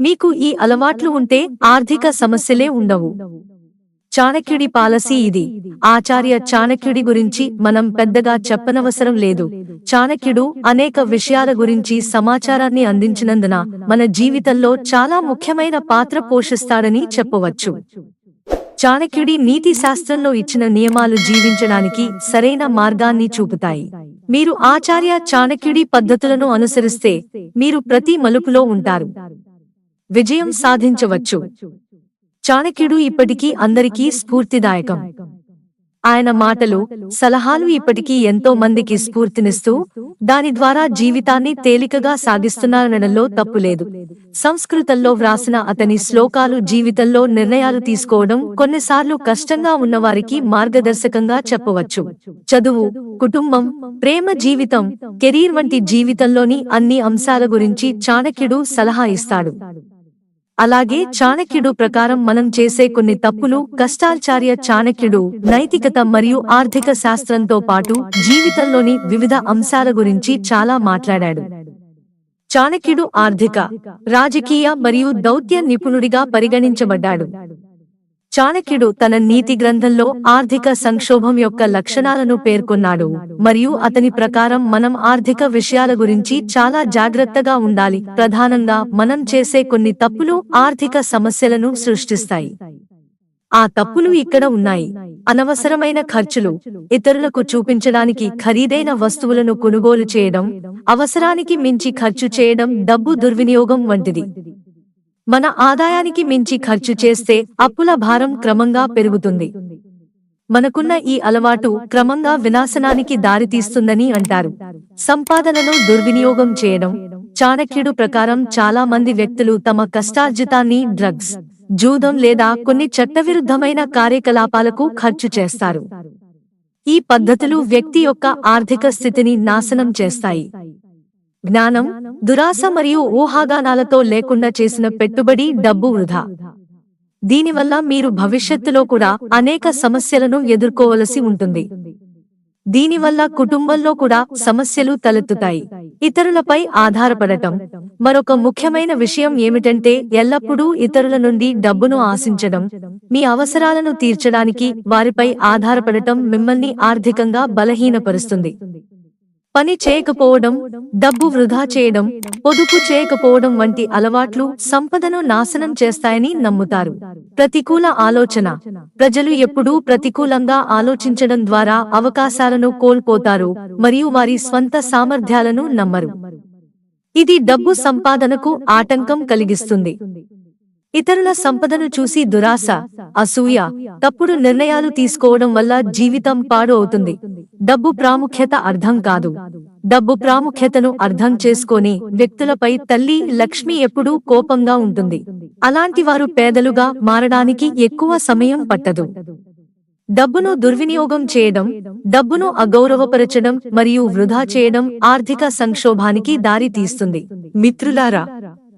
మీకు ఈ అలవాట్లు ఉంటే ఆర్థిక సమస్యలే ఉండవు. చాణక్యుడి పాలసీ ఇది. ఆచార్య చాణక్యుడి గురించి మనం పెద్దగా చెప్పనవసరం లేదు. చాణక్యుడు అనేక విషయాల గురించి సమాచారాన్ని అందించినందున మన జీవితంలో చాలా ముఖ్యమైన పాత్ర పోషిస్తాడని చెప్పవచ్చు. చాణక్యుడి నీతి శాస్త్రంలో ఇచ్చిన నియమాలు జీవించడానికి సరైన మార్గాన్ని చూపుతాయి. మీరు ఆచార్య చాణక్యుడి పద్ధతులను అనుసరిస్తే మీరు ప్రతి మలుపులో ఉంటారు. విజయం సాధించవచ్చు. చాణక్యుడు ఇప్పటికీ అందరికీ స్ఫూర్తిదాయకం. ఆయన మాటలు సలహాలు ఇప్పటికీ ఎంతో మందికి స్ఫూర్తినిస్తూ దాని ద్వారా జీవితాన్ని తేలికగా సాగిస్తున్నారనడంలో తప్పులేదు సంస్కృతంలో వ్రాసిన అతని శ్లోకాలు జీవితంలో నిర్ణయాలు తీసుకోవడం కొన్నిసార్లు కష్టంగా ఉన్నవారికి మార్గదర్శకంగా చెప్పవచ్చు. చదువు కుటుంబం ప్రేమ జీవితం కెరీర్ వంటి జీవితంలోని అన్ని అంశాల గురించి చాణక్యుడు సలహా ఇస్తాడు. అలాగే చాణక్యుడు ప్రకారం మనం చేసే కొన్ని తప్పులు కష్టాచార్య చాణక్యుడు నైతికత మరియు ఆర్థిక శాస్త్రంతో పాటు జీవితంలోని వివిధ అంశాల గురించి చాలా మాట్లాడాడు. చాణక్యుడు ఆర్థిక రాజకీయ మరియు దౌత్య నిపుణుడిగా పరిగణించబడ్డాడు. చాణక్యుడు తన నీతి గ్రంథంలో ఆర్థిక సంక్షోభం యొక్క లక్షణాలను పేర్కొన్నాడు. మరియు అతని ప్రకారం మనం ఆర్థిక విషయాల గురించి చాలా జాగ్రత్తగా ఉండాలి. ప్రధానంగా మనం చేసే కొన్ని తప్పులు ఆర్థిక సమస్యలను సృష్టిస్తాయి. ఆ తప్పులు ఇక్కడ ఉన్నాయి. అనవసరమైన ఖర్చులు ఇతరులకు చూపించడానికి ఖరీదైన వస్తువులను కొనుగోలు చేయడం అవసరానికి మించి ఖర్చు చేయడం డబ్బు దుర్వినియోగం వంటిది. మన ఆదాయానికి మించి ఖర్చు చేస్తే అప్పుల భారం క్రమంగా పెరుగుతుంది. మనకున్న ఈ అలవాటు క్రమంగా వినాశనానికి దారితీస్తుందని అంటారు. సంపాదనను దుర్వినియోగం చేయడం చాణక్యుడు ప్రకారం చాలా మంది వ్యక్తులు తమ కష్టార్జితాన్ని డ్రగ్స్ జూదం లేదా కొన్ని చట్టవిరుద్ధమైన కార్యకలాపాలకు ఖర్చు చేస్తారు. ఈ పద్ధతులు వ్యక్తి యొక్క ఆర్థిక స్థితిని నాశనం చేస్తాయి. జ్ఞానం దురాశ మరియు ఊహాగానాలతో లేకుండా చేసిన పెట్టుబడి డబ్బు వృధా. దీనివల్ల మీరు భవిష్యత్తులో కూడా అనేక సమస్యలను ఎదుర్కోవలసి ఉంటుంది. దీనివల్ల కుటుంబంలో కూడా సమస్యలు తలెత్తుతాయి. ఇతరులపై ఆధారపడటం. మరొక ముఖ్యమైన విషయం ఏమిటంటే ఎల్లప్పుడూ ఇతరుల నుండి డబ్బును ఆశించడం మీ అవసరాలను తీర్చడానికి వారిపై ఆధారపడటం మిమ్మల్ని ఆర్థికంగా బలహీనపరుస్తుంది. పని చేయకపోవడం డబ్బు వృధా చేయడం పొదుపు చేయకపోవడం వంటి అలవాట్లు సంపదను నాశనం చేస్తాయని నమ్ముతారు. ప్రతికూల ఆలోచన. ప్రజలు ఎప్పుడూ ప్రతికూలంగా ఆలోచించడం ద్వారా అవకాశాలను కోల్పోతారు మరియు వారి స్వంత సామర్థ్యాలను నమ్మరు. ఇది డబ్బు సంపాదనకు ఆటంకం కలిగిస్తుంది. ఇతరుల సంపదను చూసి దురాశ అసూయ తప్పుడు నిర్ణయాలు తీసుకోవడం వల్ల జీవితం పాడు అవుతుంది. డబ్బు ప్రాముఖ్యత అర్థం కాదు. డబ్బు ప్రాముఖ్యతను అర్థం చేసుకొని వ్యక్తులపై తల్లి లక్ష్మి ఎప్పుడూ కోపంగా ఉంటుంది. అలాంటి వారు పేదలుగా మారడానికి ఎక్కువ సమయం పట్టదు. డబ్బును దుర్వినియోగం చేయడం డబ్బును అగౌరవపరచడం మరియు వృధా చేయడం ఆర్థిక సంక్షోభానికి దారి తీస్తుంది మిత్రులారా